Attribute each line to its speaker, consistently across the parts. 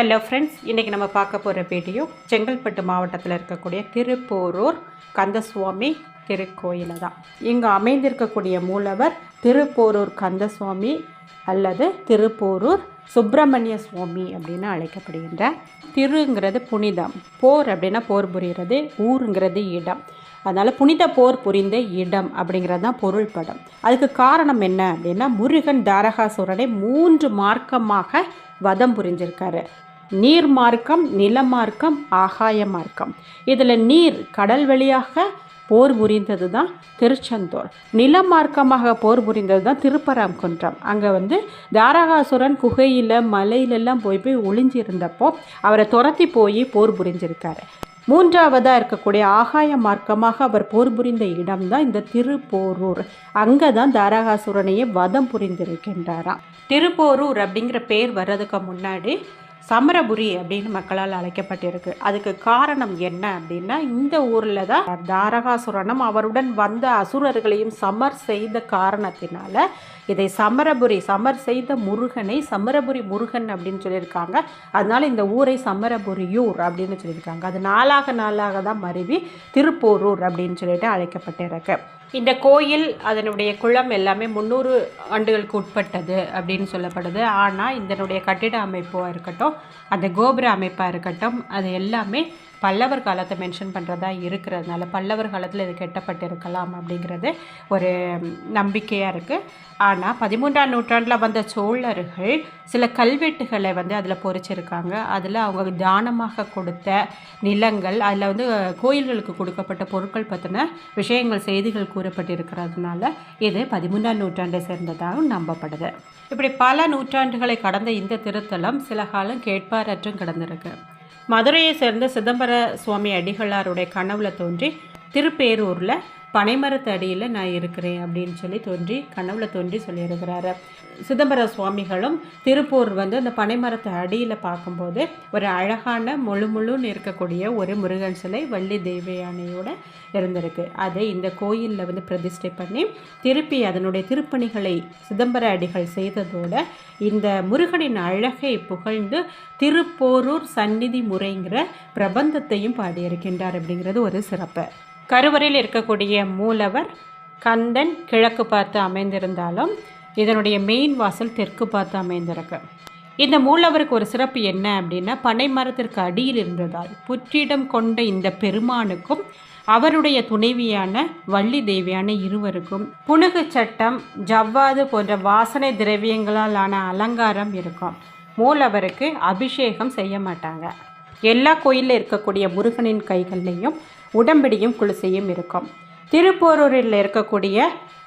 Speaker 1: Hello friends இன்றைக்கி நம்ம பார்க்க போகிற வீடியோ செங்கல்பட்டு மாவட்டத்தில் இருக்கக்கூடிய திருப்போரூர் கந்தசுவாமி திருக்கோயிலை தான். இங்கே அமைந்திருக்கக்கூடிய மூலவர் திருப்போரூர் கந்தசுவாமி அல்லது திருப்போரூர் சுப்பிரமணிய சுவாமி அப்படின்னு அழைக்கப்படுகின்ற திருங்கிறது புனிதம். போர் அப்படின்னா போர் புரிகிறது ஊருங்கிறது இடம். அதனால் புனித போர் புரிந்த இடம் அப்படிங்கிறது தான் பொருள் படம் அதுக்கு காரணம் என்ன அப்படின்னா முருகன் தாரகாசுரனை மூன்று மார்க்கமாக வதம் புரிஞ்சிருக்காரு. நீர் மார்க்கம் நில மார்க்கம் ஆகாய மார்க்கம் இதில் நீர் கடல் வழியாக போர் புரிந்தது தான் திருச்செந்தூர். நில மார்க்கமாக போர் புரிந்தது தான் திருப்பராம்குன்றம் அங்கே வந்து தாரகாசுரன் குகையில் மலையிலெல்லாம் போய் போய் ஒளிஞ்சிருந்தப்போ அவரை துரத்தி போய் போர் புரிஞ்சிருக்காரு. மூன்றாவதாக இருக்கக்கூடிய ஆகாய மார்க்கமாக அவர் போர் புரிந்த இடம்தான் இந்த திருப்போரூர். அங்கே தான் தாரகாசுரனையே வதம் புரிந்திருக்கின்றாராம். திருப்போரூர் அப்படிங்கிற பேர் வர்றதுக்கு முன்னாடி சமரபுரி அப்படின்னு மக்களால் அழைக்கப்பட்டிருக்கு. அதுக்கு காரணம் என்ன அப்படின்னா இந்த ஊரில் தான் தாரகாசுரனும் அவருடன் வந்த அசுரர்களையும் சமர் செய்த காரணத்தினால இதை சமரபுரி சமர் செய்த முருகனை சமரபுரி முருகன் அப்படின்னு சொல்லியிருக்காங்க. அதனால இந்த ஊரை சமரபுரியூர் அப்படின்னு சொல்லியிருக்காங்க. அது நாளாக நாளாக தான் மருவி திருப்போரூர் அப்படின்னு சொல்லிட்டு அழைக்கப்பட்டிருக்கு. இந்த கோயில் அதனுடைய குளம் எல்லாமே முந்நூறு ஆண்டுகளுக்கு உட்பட்டது அப்படின்னு சொல்லப்படுது. ஆனால் இதனுடைய கட்டிட அமைப்பாக இருக்கட்டும் அந்த கோபுர அமைப்பாக இருக்கட்டும் அது எல்லாமே பல்லவர் காலத்தை மென்ஷன் பண்ணுறதா இருக்கிறதுனால பல்லவர் காலத்தில் இது கெட்டப்பட்டிருக்கலாம் அப்படிங்கிறது ஒரு நம்பிக்கையாக இருக்குது ஆனால் பதிமூன்றாம் நூற்றாண்டில் வந்த சோழர்கள் சில கல்வெட்டுகளை வந்து அதில் பொறிச்சிருக்காங்க. அதில் அவங்க தானமாக கொடுத்த நிலங்கள் அதில் வந்து கோயில்களுக்கு கொடுக்கப்பட்ட பொருட்கள் பற்றின விஷயங்கள் செய்திகள் கூறப்பட்டிருக்கிறதுனால இது பதிமூன்றாம் நூற்றாண்டை சேர்ந்ததாகவும் நம்பப்படுது. இப்படி பல நூற்றாண்டுகளை கடந்த இந்த திருத்தலம் சில காலம் கேட்பாரற்றும் கிடந்திருக்கு. மதுரையை சேர்ந்த சிதம்பர சுவாமி அடிகளாருடைய கனவுல தோன்றி திருப்பேரூரில் பனைமரத்து அடியில் நான் இருக்கிறேன் அப்படின்னு சொல்லி தோன்றி கனவுல தோன்றி சொல்லியிருக்கிறாரு. சிதம்பர சுவாமிகளும் திருப்பூர் வந்து அந்த பனைமரத்து அடியில் பார்க்கும்போது ஒரு அழகான முழு முழுன்னு இருக்கக்கூடிய ஒரு முருகன் சிலை வள்ளி தேவயானையோட இருந்திருக்கு. அதை இந்த கோயிலில் வந்து பிரதிஷ்டை பண்ணி திருப்பி அதனுடைய திருப்பணிகளை சிதம்பர அடிகள் செய்ததோடு இந்த முருகனின் அழகை புகழ்ந்து திருப்போரூர் சந்நிதி முறைங்கிற பிரபந்தத்தையும் பாடியிருக்கின்றார் அப்படிங்கிறது ஒரு சிறப்பு. கருவறையில் இருக்கக்கூடிய மூலவர் கந்தன் கிழக்கு பார்த்து அமைந்திருந்தாலும் இதனுடைய மெயின் வாசல் தெற்கு பார்த்து அமைந்திருக்கு. இந்த மூலவருக்கு ஒரு சிறப்பு என்ன அப்படின்னா பனை மரத்திற்கு அடியில் இருந்ததால் புற்றிடம் கொண்ட இந்த பெருமானுக்கும் அவருடைய துணைவியான வள்ளி தேவியான இருவருக்கும் புனுகு சட்டம் ஜவ்வாது போன்ற வாசனை திரவியங்களால் ஆன அலங்காரம் இருக்கும். மூலவருக்கு அபிஷேகம் செய்ய மாட்டாங்க. எல்லா கோயிலில் இருக்கக்கூடிய முருகனின் கைகள்லையும் உடம்படியும் குளிசையும் இருக்கும். திருப்போரூரில் இருக்கக்கூடிய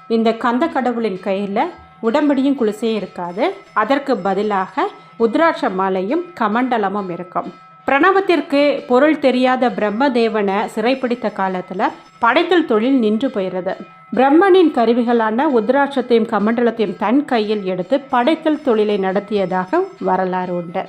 Speaker 1: இந்த கந்த கடவுளின் கையில் உடம்படியும் குளிசையும் இருக்காது. அதற்கு பதிலாக உத்ராட்ச மாலையும் கமண்டலமும் இருக்கும். பிரணவத்திற்கு பொருள் தெரியாத பிரம்மதேவனை சிறைப்பிடித்த காலத்தில் படைத்தல் தொழில் நின்று போயிருது. பிரம்மனின் கருவிகளான உத்ராட்சத்தையும் கமண்டலத்தையும் தன் கையில் எடுத்து படைத்தல் தொழிலை நடத்தியதாக வரலாறு உண்டு.